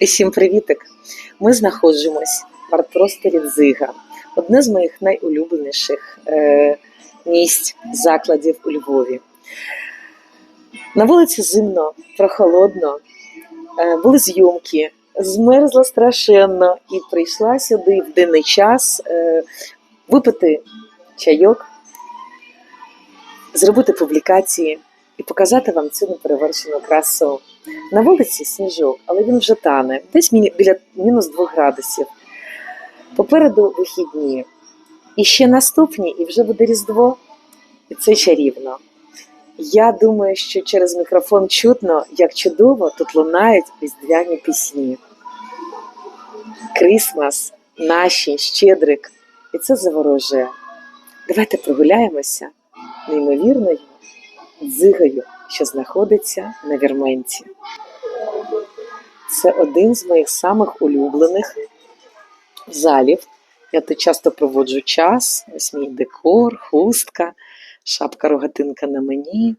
Усім привітик! Ми знаходимось в арт-просторі Дзига, одне з моїх найулюбленіших е, місць закладів у Львові. На вулиці зимно, прохолодно, е, були зйомки, змерзла страшенно і прийшла сюди в денний час е, випити чайок, зробити публікації і показати вам цю неперевершену красу. На вулиці сніжок, але він вже тане, десь біля мінус 2 градусів. Попереду вихідні. І ще наступні, і вже буде Різдво, і це чарівно. Я думаю, що через мікрофон чутно, як чудово тут лунають різдвяні пісні. Крисмас, наші, щедрик. І це заворожує. Давайте прогуляємося неймовірною дзигою, що знаходиться на вірменці. Це один з моїх самих улюблених залів. Я тут часто проводжу час. Ось мій декор, хустка, шапка рогатинка на мені,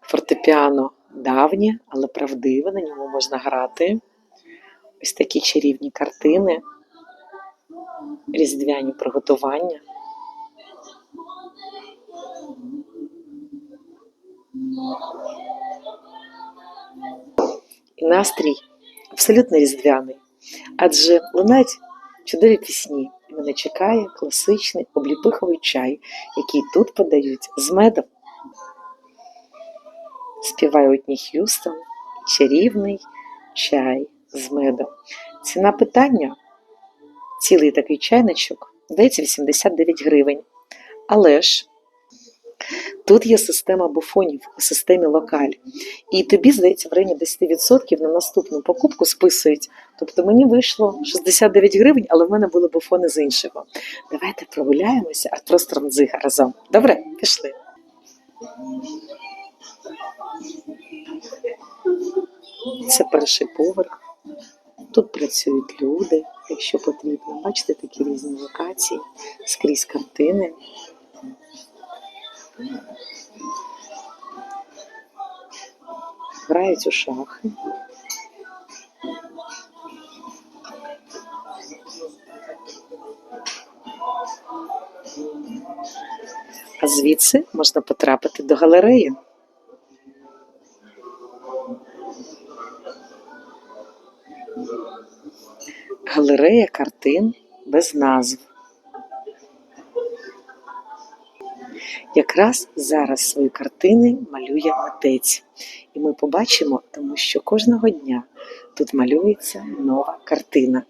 фортепіано давнє, але правдиве, на ньому можна грати. Ось такі чарівні картини, різдвяні приготування. І настрій абсолютно різдвяний. Адже лунають чудові пісні. І мене чекає класичний обліпиховий чай, який тут подають з медом. Співає Уітні Х'юстон, чарівний чай з медом. Ціна питання цілий такий чайничок здається 89 гривень. Але ж Тут є система буфонів у системі локаль. І тобі, здається, в районі 10% на наступну покупку списують. Тобто мені вийшло 69 гривень, але в мене були буфони з іншого. Давайте прогуляємося арт-простором дзига разом. Добре, пішли. Це перший поверх. Тут працюють люди, якщо потрібно. Бачите, такі різні локації, скрізь картини. Грають у шахи. А звідси можна потрапити до галереї. Галерея картин без назв. Якраз зараз свої картини малює митець. І ми побачимо, тому що кожного дня тут малюється нова картина.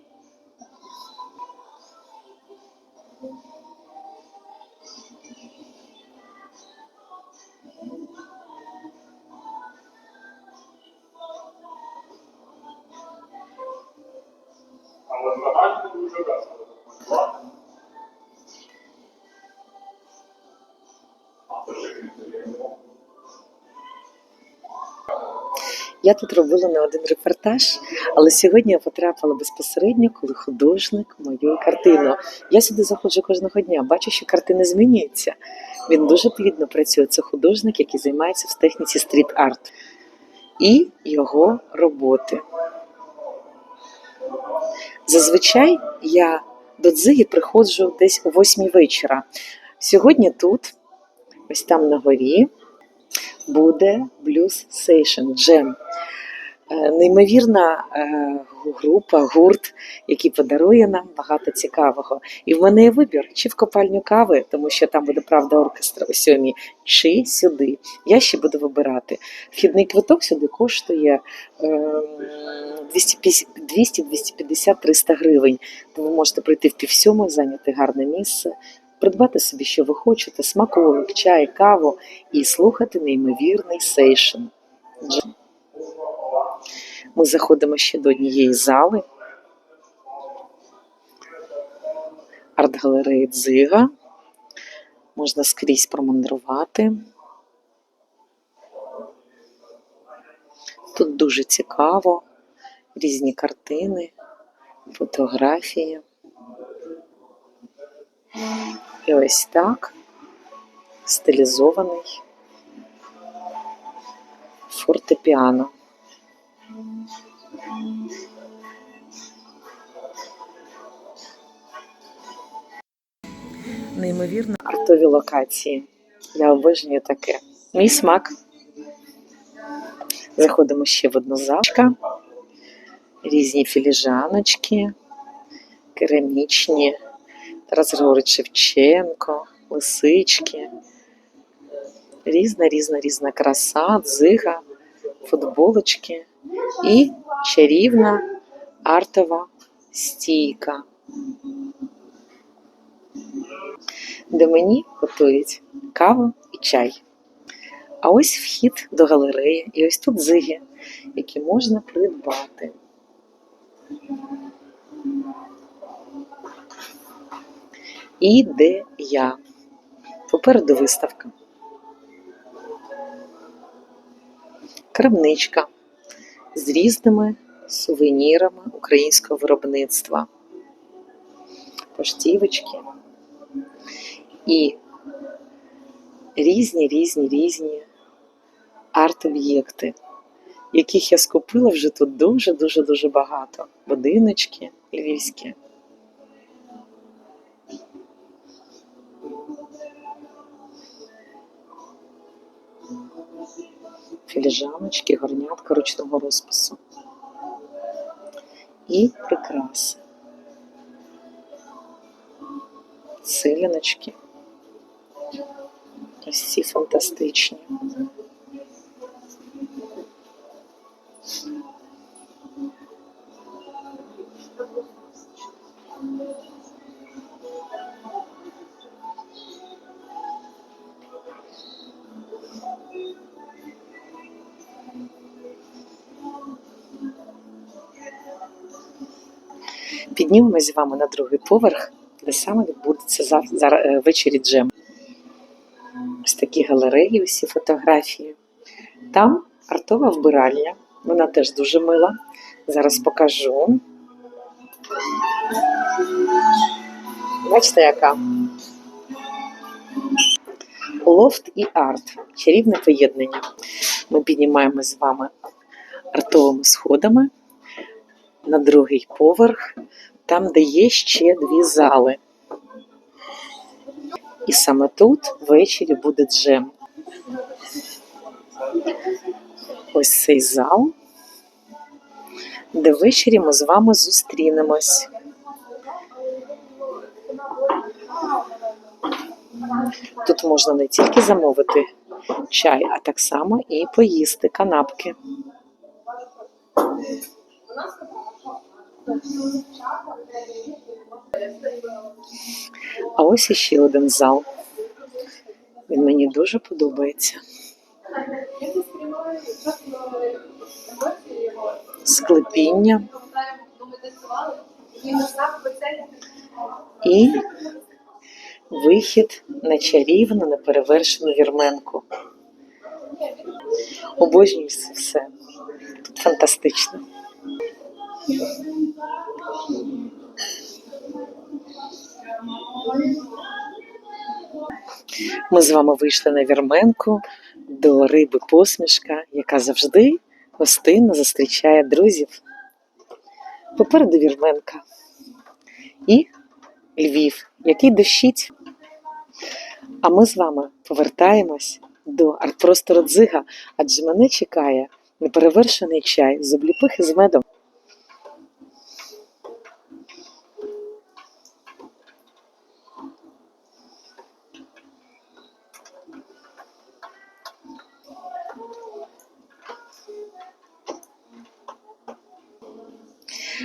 Я тут робила не один репортаж, але сьогодні я потрапила безпосередньо, коли художник малює картину. Я сюди заходжу кожного дня, бачу, що картини змінюються. Він дуже плідно працює. Це художник, який займається в техніці стріт-арт. І його роботи. Зазвичай я до дзиги приходжу десь о восьмій вечора. Сьогодні тут, ось там на горі, буде Blues Session. Е, Неймовірна е, група, гурт, який подарує нам багато цікавого. І в мене є вибір, чи в копальню кави, тому що там буде правда оркестра о сьомій, чи сюди. Я ще буду вибирати. Вхідний квиток сюди коштує ем, 200, 250, 300 гривень. То ви можете прийти в півсьомої, зайняти гарне місце, придбати собі, що ви хочете, смаколик, чай, каву і слухати неймовірний сейшн. Ми заходимо ще до однієї зали. Арт-галереї Дзига. Можна скрізь промандрувати. Тут дуже цікаво, різні картини, фотографії. І ось так стилізований фортепіано. Неймовірно артові локації. Я обожнюю таке. Мій смак. Заходимо ще в одну залочку. Різні філіжаночки, керамічні, Тарас Григорович Шевченко, лисички. Різна, різна, різна краса, дзига, футболочки і чарівна артова стійка, де мені готують каву і чай. А ось вхід до галереї, і ось тут дзиги, які можна придбати. І де я? Попереду виставка. Крамничка з різними сувенірами українського виробництва, поштівочки і різні, різні, різні арт-об'єкти, яких я скупила вже тут дуже-дуже дуже багато. Будиночки львівські. Філіжаночки, горнятка ручного розпису. І прикраси. селіночки. Ось ці фантастичні. Піднімемось з вами на другий поверх, де саме відбудеться е, ввечері джем. Ось такі галереї, усі фотографії. Там артова вбиральня, вона теж дуже мила. Зараз покажу. Бачите, яка? Лофт і арт. Чарівне поєднання. Ми піднімаємо з вами артовими сходами на другий поверх, там, де є ще дві зали. І саме тут ввечері буде джем. Ось цей зал, де ввечері ми з вами зустрінемось. Тут можна не тільки замовити чай, а так само і поїсти канапки. А ось іще один зал. Він мені дуже подобається. Склепіння і вихід на чарівну, неперевершену вірменку. Обожнюю все. Тут фантастично. Ми з вами вийшли на вірменку до риби посмішка, яка завжди гостинно зустрічає друзів. Попереду вірменка і Львів, який дощить. А ми з вами повертаємось до артпростору дзига, адже мене чекає неперевершений чай з обліпихи з медом.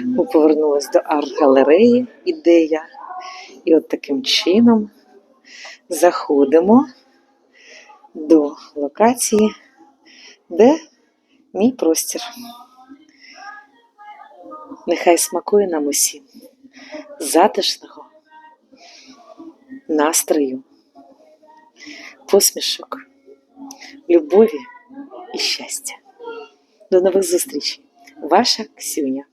Ми повернулись до арт-галереї ідея. І от таким чином заходимо до локації, де мій простір. Нехай смакує нам усім затишного настрою, посмішок, любові і щастя. До нових зустрічей. Ваша Ксюня.